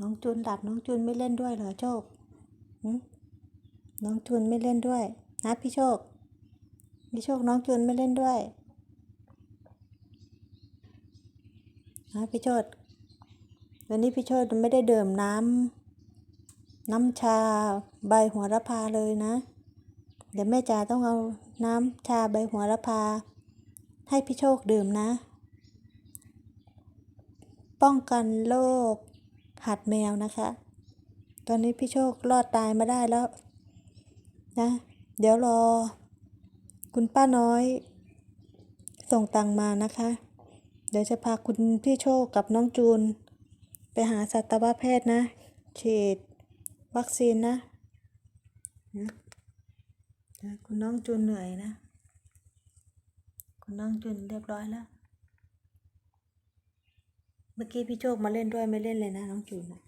น้องจูนหลับน้องจูนไม่เล่นด้วยเหรอโชคน้องจูนไม่เล่นด้วยนะพี่โชค พี่โชคน้องจูนไม่เล่นด้วยนะพี่โชควันนี้พี่โชคไม่ได้ดื่มน้ำน้ำชาใบหัวระพาเลยนะ เดี๋ยวแม่จ๋าต้องเอาน้ำชาใบหัวระพา ให้พี่โชคดื่มนะ ป้องกันโรค หัดแมวนะคะ ตอนนี้พี่โชครอดตายมาได้แล้วนะ เดี๋ยวรอ คุณป้าน้อย ส่งตังมานะคะ เดี๋ยวจะพาคุณพี่โชคกับน้องจูน ไปหาสัตวแพทย์นะ ฉีดวัคซีนนะนะนะคุณน้องจูนเหนื่อยนะ คุณน้องจูนเรียบร้อยแล้ว เมื่อกี้พี่โชคมาเล่นด้วยไม่เล่นเลยนะน้องจูนนะ